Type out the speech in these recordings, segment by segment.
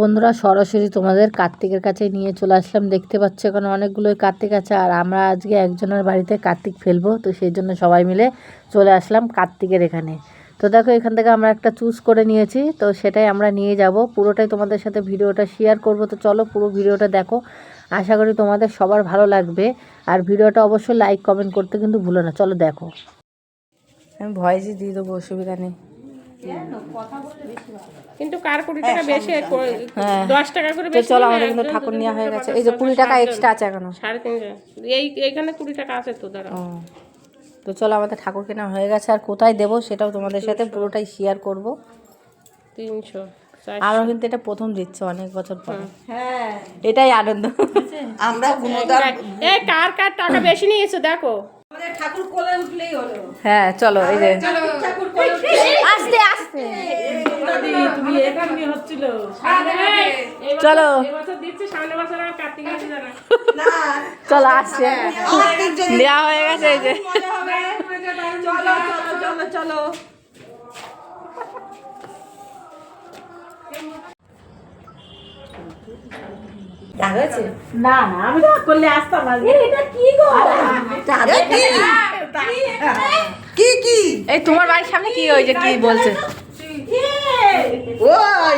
বন্ধুরা, সরাসরি তোমাদের কার্তিকের কাছে নিয়ে চলে আসলাম। দেখতে পাচ্ছ এখানে অনেকগুলোই কার্তিক আছে, আর আমরা আজকে একজনের বাড়িতে কার্তিক ফেলব। তো সেই জন্য সবাই মিলে চলে আসলাম কার্তিকের এখানে। তো দেখো, এখান থেকে আমরা একটা চুজ করে নিয়েছি। তো সেটাই আমরা নিয়ে যাব। পুরোটাই তোমাদের সাথে ভিডিওটা শেয়ার করব। তো চলো পুরো ভিডিওটা দেখো। আশা করি তোমাদের সবার ভালো লাগবে। আর ভিডিওটা অবশ্যই লাইক কমেন্ট করতে কিন্তু ভুলো না। চলো দেখো। আমি ভয়েসই দিয়ে দেবো, অসুবিধা নেই। কিন্তু কার কুড়ি টাকা বেশি? করে- হ্যাঁ। দশ টাকা করে বেশি চলো আমাদের কিন্তু ঠাকুর নেওয়া হয়ে গেছে। এই যে কুড়ি টাকা এক্সট্রা আছে এখনও। সাড়ে তিনশো এই এইখানে কুড়ি টাকা আছে তো দাঁড়া ও। তো চলো আমাদের ঠাকুর কেনা হয়ে গেছে। আর কোথায় দেবো সেটাও তোমাদের সাথে পুরোটাই শেয়ার করব। তিনশো চার আমরা কিন্তু এটা প্রথম দিচ্ছি অনেক বছর পরে। এটাই আনন্দ। আমরা গুণদার এই কার কার টাকা বেশি নিয়েছো দেখো। ঠাকুর কোলে উঠলেই হলো। হ্যাঁ চলো এই যে। ঠাকুর কোলে আস্তে আস্তে তুমি এখানে হচ্ছিল চলো এবছর দিচ্ছি সামনে বছর আর কার্তিক আছে জানা না চলো আসছে। দেওয়া হয়ে গেছে এই যে। চলো চলো চলো চলো না না আমি করলে আসতাম এটা কি গো? কি কি? এই তোমার বাড়ির সামনে কি ওই যে কি বলছে? ওই।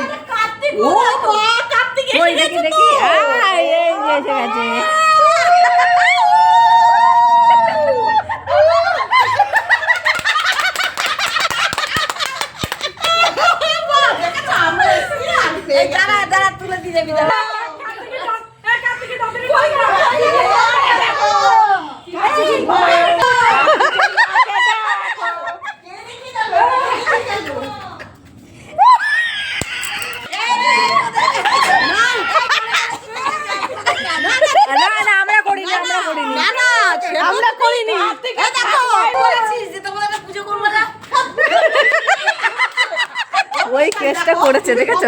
ও মা কার্তিক ওই দেখি দেখি। আয়, এই এসে গেছে। দাঁড়া দাঁড়া তুলে দিয়ে যাবি দাঁড়া না না আমরা করিনি আমরা করিনি না না আমরা এ দেখো। বলেছিস যে তোমরা একটা পুজো করবে না ওই কেসটা করেছে দেখেছ?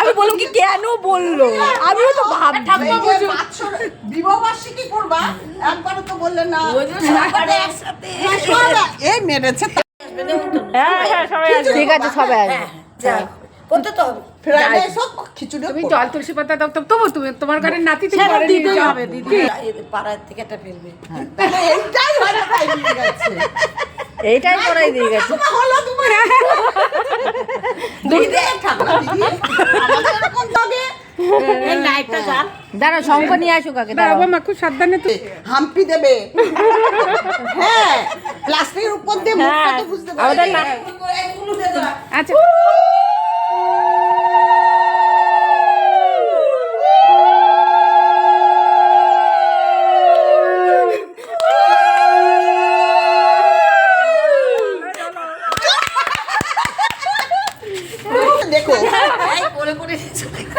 আমি বললাম কি কেন বলল? আমিও তো ভাবছি। বিবাহ বার্ষিকী করবা? একবারও তো বললেন না। একসাথে। এই মেরেছে হ্যাঁ হ্যাঁ সবাই ঠিক আছে সবাই আসবে। করতে তো হবে। ফ্রাইডে সব খিচুড়ি তুমি জল তুলসী পাতা দাও তো তবু তুমি তোমার ঘরে নাতি তুমি ঘরে যাও। পাড়ার থেকে একটা ফেলবে এইটাই হলো তাই নিয়ে গেছে এইটাই করাই দিয়ে গেছে। হলো তুমি দিদি। ঠাকুর দিদি আমাদের এরকম লাগে দাঁড়া শঙ্খ নিয়ে আসুক আগে বাবা মা খুব সাবধানে হাম্পি দেবে। হ্যাঁ প্লাস্টিকের উপর দিয়ে মুখটা তো বুঝতে পারবে। আমাদের না করে দেখো